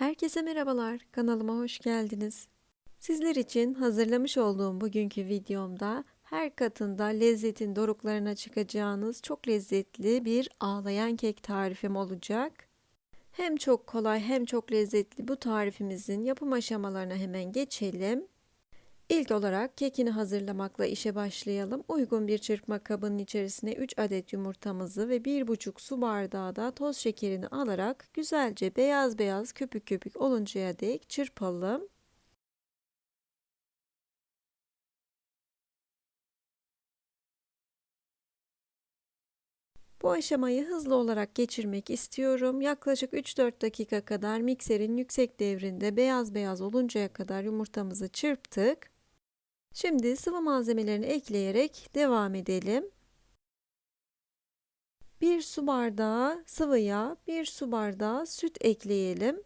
Herkese merhabalar, kanalıma hoş geldiniz. Sizler için hazırlamış olduğum bugünkü videomda her katında lezzetin doruklarına çıkacağınız çok lezzetli bir ağlayan kek tarifim olacak. Hem çok kolay hem çok lezzetli bu tarifimizin yapım aşamalarına hemen geçelim. İlk olarak kekini hazırlamakla işe başlayalım. Uygun bir çırpma kabının içerisine 3 adet yumurtamızı ve 1,5 su bardağı da toz şekerini alarak güzelce beyaz beyaz köpük köpük oluncaya dek çırpalım. Bu aşamayı hızlı olarak geçirmek istiyorum. Yaklaşık 3-4 dakika kadar mikserin yüksek devrinde beyaz beyaz oluncaya kadar yumurtamızı çırptık. Şimdi sıvı malzemelerini ekleyerek devam edelim. 1 su bardağı sıvı yağ, 1 su bardağı süt ekleyelim.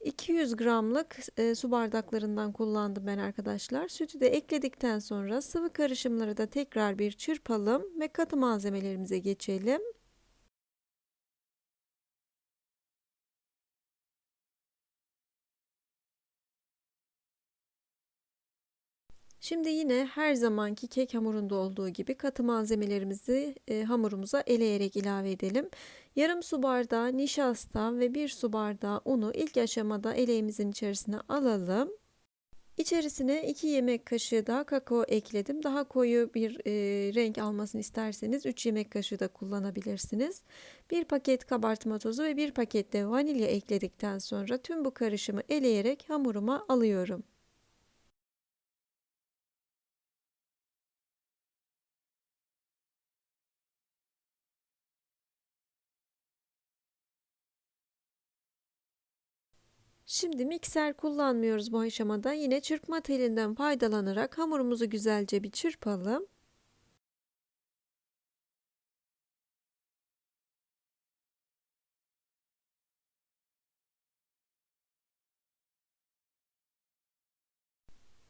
200 gramlık e, su bardaklarından kullandım ben arkadaşlar. Sütü de ekledikten sonra sıvı karışımları da tekrar bir çırpalım ve katı malzemelerimize geçelim. Şimdi yine her zamanki kek hamurunda olduğu gibi katı malzemelerimizi e, hamurumuza eleyerek ilave edelim. Yarım su bardağı nişasta ve bir su bardağı unu ilk aşamada eleğimizin içerisine alalım. İçerisine 2 yemek kaşığı daha kakao ekledim. Daha koyu bir e, renk almasını isterseniz 3 yemek kaşığı da kullanabilirsiniz. Bir paket kabartma tozu ve bir paket de vanilya ekledikten sonra tüm bu karışımı eleyerek hamuruma alıyorum. Şimdi mikser kullanmıyoruz bu aşamada. Yine çırpma telinden faydalanarak hamurumuzu güzelce bir çırpalım.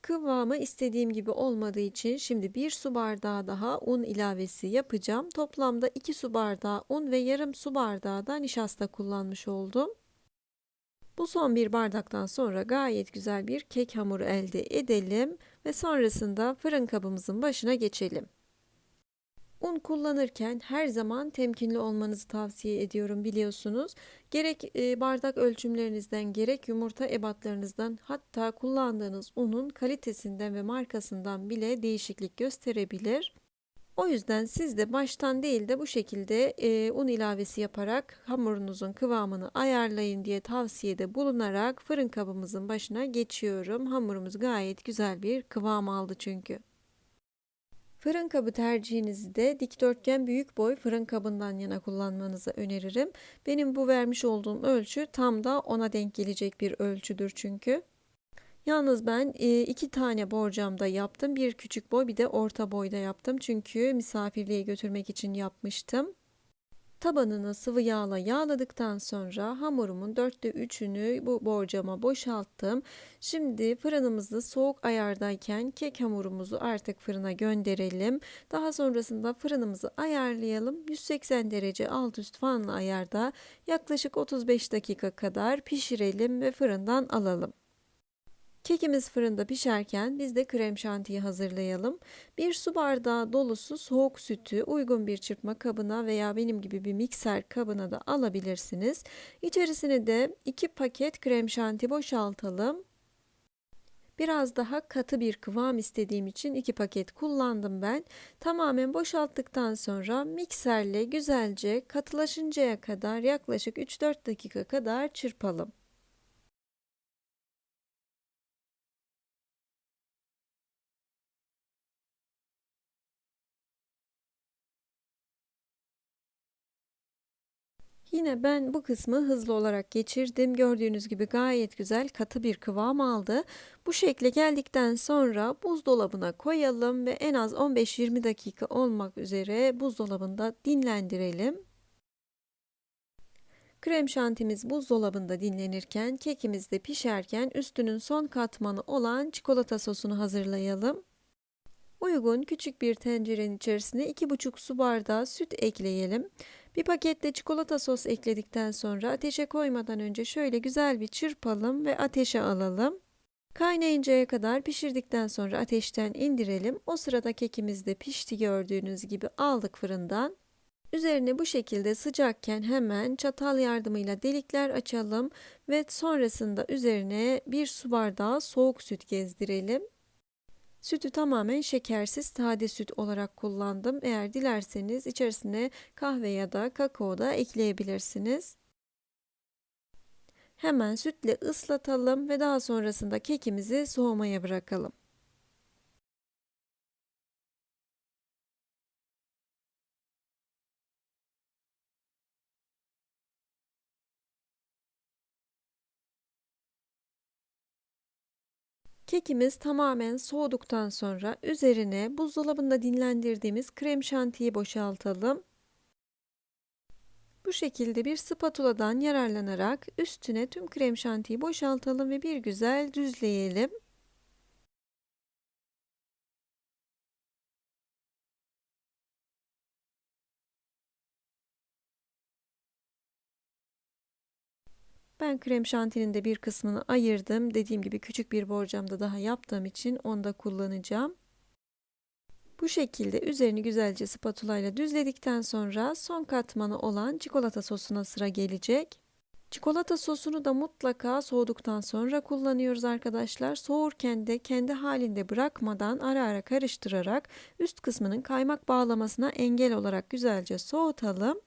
Kıvamı istediğim gibi olmadığı için şimdi bir su bardağı daha un ilavesi yapacağım. Toplamda 2 su bardağı un ve yarım su bardağı da nişasta kullanmış oldum. Bu son bir bardaktan sonra gayet güzel bir kek hamuru elde edelim ve sonrasında fırın kabımızın başına geçelim. Un kullanırken her zaman temkinli olmanızı tavsiye ediyorum biliyorsunuz. Gerek e, bardak ölçümlerinizden gerek yumurta ebatlarınızdan hatta kullandığınız unun kalitesinden ve markasından bile değişiklik gösterebilir. O yüzden siz de baştan değil de bu şekilde e, un ilavesi yaparak hamurunuzun kıvamını ayarlayın diye tavsiyede bulunarak fırın kabımızın başına geçiyorum. Hamurumuz gayet güzel bir kıvam aldı çünkü. Fırın kabı tercihinizi de dikdörtgen büyük boy fırın kabından yana kullanmanızı öneririm. Benim bu vermiş olduğum ölçü tam da ona denk gelecek bir ölçüdür çünkü. Yalnız ben e, iki tane borcamda yaptım. Bir küçük boy bir de orta boyda yaptım. Çünkü misafirliğe götürmek için yapmıştım. Tabanını sıvı yağla yağladıktan sonra hamurumun dörtte üçünü bu borcama boşalttım. Şimdi fırınımızı soğuk ayardayken kek hamurumuzu artık fırına gönderelim. Daha sonrasında fırınımızı ayarlayalım. 180 derece alt üst fanlı ayarda yaklaşık 35 dakika kadar pişirelim ve fırından alalım. Kekimiz fırında pişerken biz de krem şantiyi hazırlayalım. Bir su bardağı dolusu soğuk sütü uygun bir çırpma kabına veya benim gibi bir mikser kabına da alabilirsiniz. İçerisine de 2 paket krem şanti boşaltalım. Biraz daha katı bir kıvam istediğim için 2 paket kullandım ben. Tamamen boşalttıktan sonra mikserle güzelce katılaşıncaya kadar yaklaşık 3-4 dakika kadar çırpalım. Yine ben bu kısmı hızlı olarak geçirdim. Gördüğünüz gibi gayet güzel katı bir kıvam aldı. Bu şekle geldikten sonra buzdolabına koyalım ve en az 15-20 dakika olmak üzere buzdolabında dinlendirelim. Krem şantimiz buzdolabında dinlenirken kekimiz de pişerken üstünün son katmanı olan çikolata sosunu hazırlayalım. Uygun küçük bir tencerenin içerisine 2,5 su bardağı süt ekleyelim. Bir pakette çikolata sos ekledikten sonra ateşe koymadan önce şöyle güzel bir çırpalım ve ateşe alalım. Kaynayıncaya kadar pişirdikten sonra ateşten indirelim. O sırada kekimiz de pişti gördüğünüz gibi aldık fırından. Üzerine bu şekilde sıcakken hemen çatal yardımıyla delikler açalım ve sonrasında üzerine bir su bardağı soğuk süt gezdirelim. Sütü tamamen şekersiz sade süt olarak kullandım. Eğer dilerseniz içerisine kahve ya da kakao da ekleyebilirsiniz. Hemen sütle ıslatalım ve daha sonrasında kekimizi soğumaya bırakalım. Kekimiz tamamen soğuduktan sonra üzerine buzdolabında dinlendirdiğimiz krem şantiyi boşaltalım. Bu şekilde bir spatuladan yararlanarak üstüne tüm krem şantiyi boşaltalım ve bir güzel düzleyelim. Ben krem şantinin de bir kısmını ayırdım. Dediğim gibi küçük bir borcamda daha yaptığım için onu da kullanacağım. Bu şekilde üzerini güzelce spatula ile düzledikten sonra son katmanı olan çikolata sosuna sıra gelecek. Çikolata sosunu da mutlaka soğuduktan sonra kullanıyoruz arkadaşlar. Soğurken de kendi halinde bırakmadan ara ara karıştırarak üst kısmının kaymak bağlamasına engel olarak güzelce soğutalım.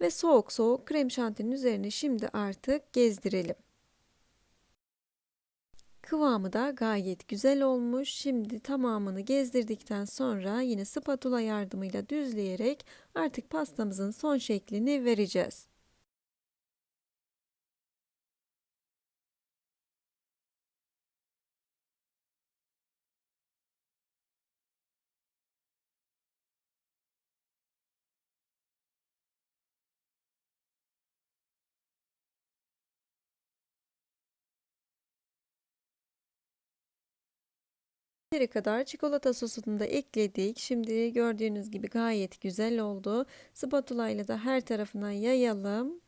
Ve soğuk soğuk krem şantinin üzerine şimdi artık gezdirelim. Kıvamı da gayet güzel olmuş. Şimdi tamamını gezdirdikten sonra yine spatula yardımıyla düzleyerek artık pastamızın son şeklini vereceğiz. Yeteri kadar çikolata sosunu da ekledik. Şimdi gördüğünüz gibi gayet güzel oldu. Spatula ile de her tarafına yayalım.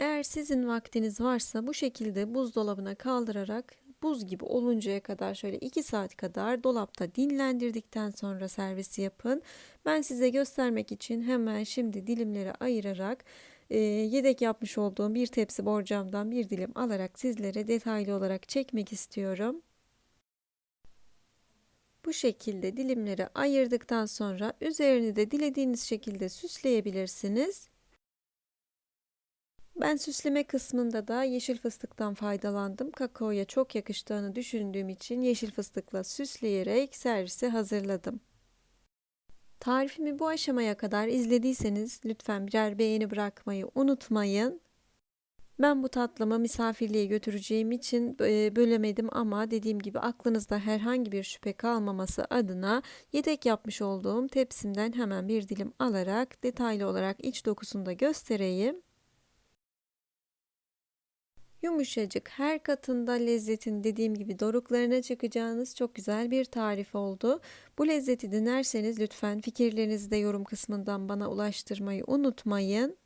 Eğer sizin vaktiniz varsa bu şekilde buzdolabına kaldırarak buz gibi oluncaya kadar şöyle 2 saat kadar dolapta dinlendirdikten sonra servisi yapın. Ben size göstermek için hemen şimdi dilimlere ayırarak e, yedek yapmış olduğum bir tepsi borcamdan bir dilim alarak sizlere detaylı olarak çekmek istiyorum. Bu şekilde dilimlere ayırdıktan sonra üzerini de dilediğiniz şekilde süsleyebilirsiniz. Ben süsleme kısmında da yeşil fıstıktan faydalandım. Kakaoya çok yakıştığını düşündüğüm için yeşil fıstıkla süsleyerek servise hazırladım. Tarifimi bu aşamaya kadar izlediyseniz lütfen birer beğeni bırakmayı unutmayın. Ben bu tatlımı misafirliğe götüreceğim için e, bölemedim ama dediğim gibi aklınızda herhangi bir şüphe kalmaması adına yedek yapmış olduğum tepsimden hemen bir dilim alarak detaylı olarak iç dokusunu da göstereyim. Yumuşacık her katında lezzetin dediğim gibi doruklarına çıkacağınız çok güzel bir tarif oldu. Bu lezzeti denerseniz lütfen fikirlerinizi de yorum kısmından bana ulaştırmayı unutmayın.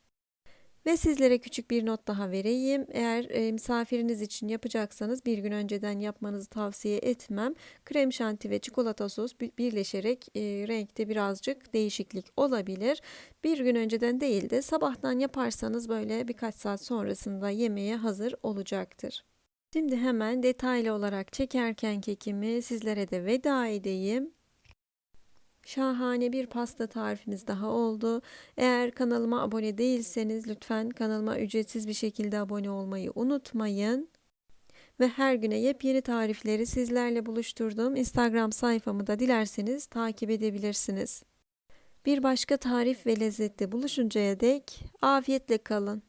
Ve sizlere küçük bir not daha vereyim. Eğer e, misafiriniz için yapacaksanız bir gün önceden yapmanızı tavsiye etmem. Krem şanti ve çikolata sos birleşerek e, renkte birazcık değişiklik olabilir. Bir gün önceden değil de sabahtan yaparsanız böyle birkaç saat sonrasında yemeğe hazır olacaktır. Şimdi hemen detaylı olarak çekerken kekimi sizlere de veda edeyim. Şahane bir pasta tarifimiz daha oldu. Eğer kanalıma abone değilseniz lütfen kanalıma ücretsiz bir şekilde abone olmayı unutmayın. Ve her güne yepyeni tarifleri sizlerle buluşturduğum Instagram sayfamı da dilerseniz takip edebilirsiniz. Bir başka tarif ve lezzette buluşuncaya dek afiyetle kalın.